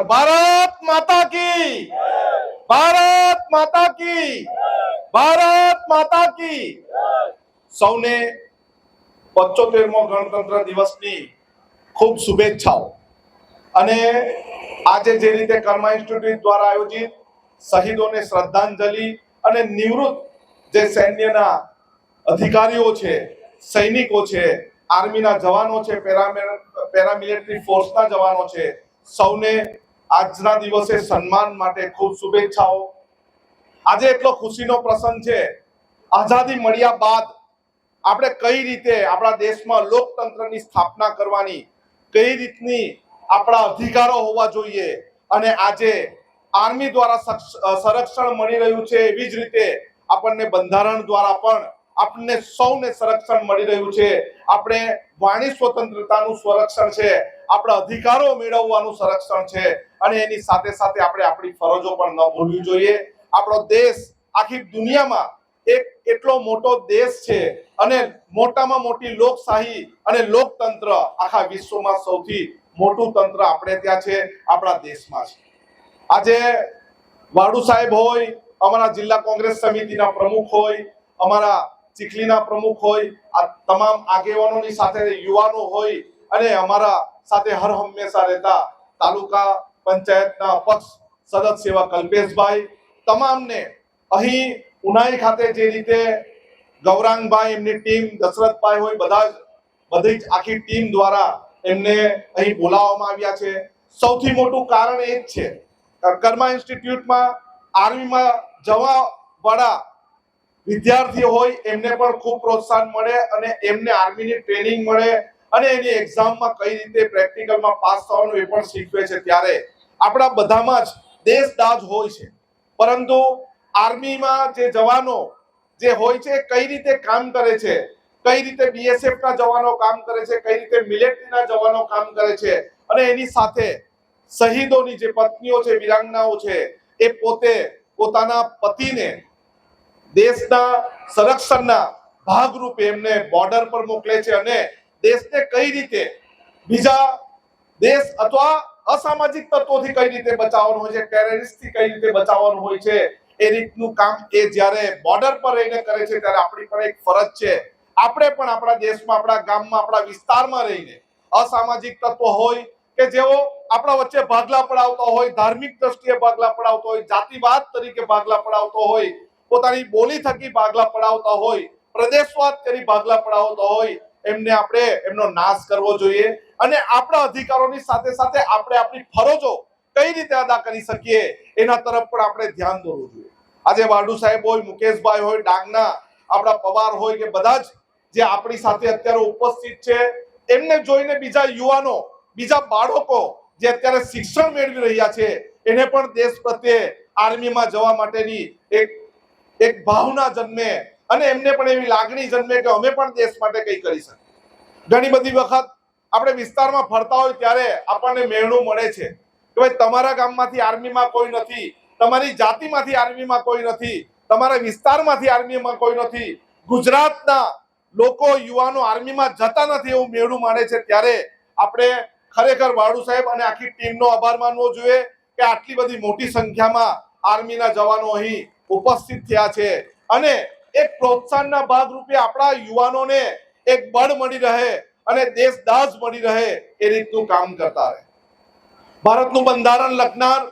નમસ્કાર ભારત માતા કી. ભારત માતા કી. ભારત માતા કી. સૌને પચોતેરમો ગણતંત્ર દિવસની ખૂબ શુભેચ્છાઓ. અને આજે જે રીતે કર્મા ઇન્સ્ટિટ્યૂટ દ્વારા આયોજિત શહીદોને શ્રદ્ધાંજલિ અને નિવૃત્ત જે સૈન્યના અધિકારીઓ છે, સૈનિકો છે, આર્મીના જવાનો છે, પેરામિ- પેરામિલિટરી ફોર્સના જવાનો છે, સૌને આજના દિવસે સન્માન માટે ખૂબ શુભેચ્છાઓ. આજે એટલો ખુશીનો પ્રસંગ છે. આઝાદી મળ્યા બાદ આપણે કઈ રીતે આપણા દેશમાં લોકતંત્રની સ્થાપના કરવાની, કઈ રીતની આપણા અધિકારો હોવા જોઈએ અને આજે આર્મી દ્વારા સંરક્ષણ મળી રહ્યું છે એવી જ રીતે આપણને બંધારણ દ્વારા પણ આપણને સૌને સંરક્ષણ મળી રહ્યું છે. આપણે વાણી સ્વતંત્રતાનું સંરક્ષણ છે. આપણા અધિકારો મેળવવાનું સંરક્ષણ છે. અને એની સાથે સાથે આપણે આપણી ફરજો પણ ન ભૂલવી જોઈએ. આપણો દેશ, આખી દુનિયામાં એક એટલો મોટો દેશ છે અને મોટામાં મોટી લોકશાહી અને લોકતંત્ર આખા વિશ્વમાં સૌથી મોટું તંત્ર આપણે ત્યાં છે, આપણા દેશમાં છે. આજે વાડુ સાહેબ હોય, અમારા જિલ્લા કોંગ્રેસ સમિતિના પ્રમુખ હોય, અમારા ચીખલીના પ્રમુખ હોય, આ તમામ આગેવાનોની સાથે યુવાનો હોય અને અમારા સાથે હર હંમેશા રહેતા તાલુકા પંચાયતના પક્ષ સદસ્ય સેવા કલ્પેશભાઈ, તમામને અહીં ઉનાઈ ખાતે જે રીતે ગૌરાંગભાઈ એમની ટીમ, દશરથભાઈ હોય, બધા જ, બધી જ આખી ટીમ દ્વારા એમને અહીં બોલાવવામાં આવ્યા છે. સૌથી મોટું કારણ એ જ છે, કર્મા ઇન્સ્ટિટ્યૂટમાં આર્મીમાં જવા વાળા વિદ્યાર્થીઓ હોય, એમને પણ ખૂબ પ્રોત્સાહન મળે અને એમને આર્મીની ટ્રેનિંગ મળે અને એની એક્ઝામમાં કઈ રીતે પ્રેક્ટિકલમાં પાસ થવાનું એ પણ શીખવે છે ત્યારે. આપણા બધામાં જ દેશદાજ હોય છે. પરંતુ આર્મીમાં જે જવાનો જે હોય છે, કઈ રીતે કામ કરે છે, કઈ રીતે બીએસએફ ના જવાનો કામ કરે છે, કઈ રીતે મિલિટરીના જવાનો કામ કરે છે અને એની સાથે શહીદોની જે પત્નીઓ છે, વિરાંગનાઓ છે, એ પોતે પોતાના પતિને દેશના સંરક્ષણના ભાગરૂપે એમને બોર્ડર પર મોકલે છે અને દેશને કઈ રીતે બીજા દેશ અથવા અસામાજિક તત્વોથી કઈ રીતે બચાવવાનું હોય છે ટેરરિસ્ટથી કઈ રીતે બચાવવાનું હોય છે, એ રીતનું કામ એ જ્યારે બોર્ડર પર રહીને કરે છે ત્યારે આપણી પણ એક ફરજ છે. આપણે પણ આપણા દેશમાં, આપણા ગામમાં, આપણા વિસ્તારમાં રહીને અસામાજિક તત્વો હોય કે જેઓ આપણા વચ્ચે ભાગલા પડાવતો હોય, ધાર્મિક દ્રષ્ટિએ ભાગલા પડાવતો હોય, જાતિવાદ તરીકે ભાગલા પડાવતો હોય પોતાની બોલી થકી ભાગલા પડાવતા હોય, પ્રદેશવાદ કરી ભાગલા પડાવતા હોય, એમને આપણે એમનો નાશ કરવો જોઈએ અને આપણા અધિકારોની સાથે સાથે આપણે આપણી ફરજો કઈ રીતે અદા કરી શકીએ એના તરફ પણ આપણે ધ્યાન દોરવું જોઈએ. આજે વાડુ સાહેબ હોય, મુકેશભાઈ હોય, ડાંગના, આપણા પવાર હોય કે બધા જ જે આપણી સાથે અત્યારે ઉપસ્થિત છે, એમને જોઈને બીજા યુવાનો, બીજા બાળકો જે અત્યારે શિક્ષણ મેળવી રહ્યા છે, એને પણ દેશ પ્રત્યે આર્મીમાં જવા માટેની એક એક ભાવના જન્મે અને એમને પણ એવી લાગણી જન્મે કે અમે પણ દેશ માટે કંઈ કરી શકીએ. ઘણી બધી વખત આપણે વિસ્તારમાં ફરતા હોય ત્યારે આપણને મેળું મળે છે કે ભાઈ તમારા ગામમાંથી આર્મીમાં કોઈ નથી, તમારી જાતિમાંથી આર્મીમાં કોઈ નથી, તમારા વિસ્તારમાંથી આર્મીમાં કોઈ નથી, ગુજરાતના લોકો યુવાનો આર્મીમાં જતા નથી એવું મેળું માણે છે ત્યારે આપણે ખરેખર વાળુ સાહેબ અને આખી ટીમનો આભાર માનવો જોઈએ કે આટલી બધી મોટી સંખ્યામાં આર્મીના જવાનો અહીં ઉપસ્થિત થયા છે. અને એક પ્રોત્સાહનના ભાગરૂપે આપણા યુવાનોને એક બળ મળી રહે અને દેશ દાસ મળી રહે એ રીતનું કામ કરતા રહે. ભારતનું બંધારણ લખનાર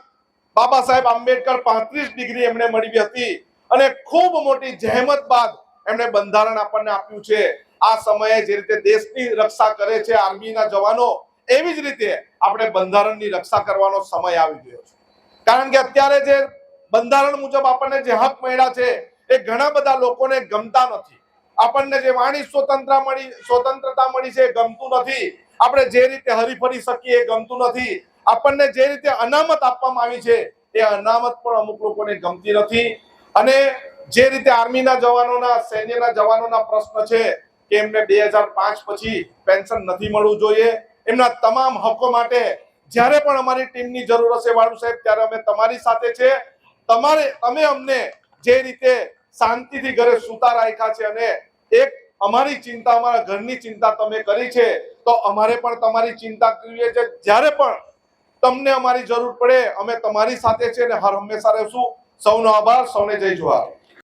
બાબા સાહેબ આંબેડકર પાંત્રીસ ડિગ્રી એમને મળી હતી અને ખૂબ મોટી જહેમત બાદ એમણે બંધારણ આપણને આપ્યું છે. આ સમયે જે રીતે દેશની રક્ષા કરે છે, આર્મીના જવાનો, એવી જ રીતે આપણે બંધારણની રક્ષા કરવાનો સમય આવી ગયો છે. કારણ કે અત્યારે જે બંધારણ મુજબ આપણને જે હક મળ્યા છે એ ઘણા બધા લોકોને ગમતા નથી. આપણને જે વાણી સ્વતંત્રતા મળી સ્વતંત્રતા મળી છે એ ગમતું નથી. આપણે જે રીતે હરીફરી શકીએ એ ગમતું નથી. આપણને જે રીતે અનામત આપવામાં આવી છે એ અનામત પણ અમુક લોકોને ગમતી નથી. અને જે રીતે આર્મીના જવાનોના, સૈન્યના જવાનોના પ્રશ્ન છે કે એમને બે હજાર પાંચ પછી પેન્શન નથી મળવું જોઈએ, એમના તમામ હકો માટે જ્યારે પણ અમારી ટીમની જરૂર હશે, વાળુ સાહેબ, ત્યારે અમે તમારી સાથે છે. તમારે તમે અમને જે રીતે શાંતિથી ઘરે સુતા રાખ્યા છે અને એક અમારી ચિંતા, અમારા ઘરની ચિંતા તમે કરી છે, તો અમારે પણ તમારી ચિંતા કરીએ છે. જ્યારે પણ તમને અમારી જરૂર પડે, અમે તમારી સાથે છે ને હર હંમેશા રહેશું. સૌનો આભાર, સૌને જય જવાહર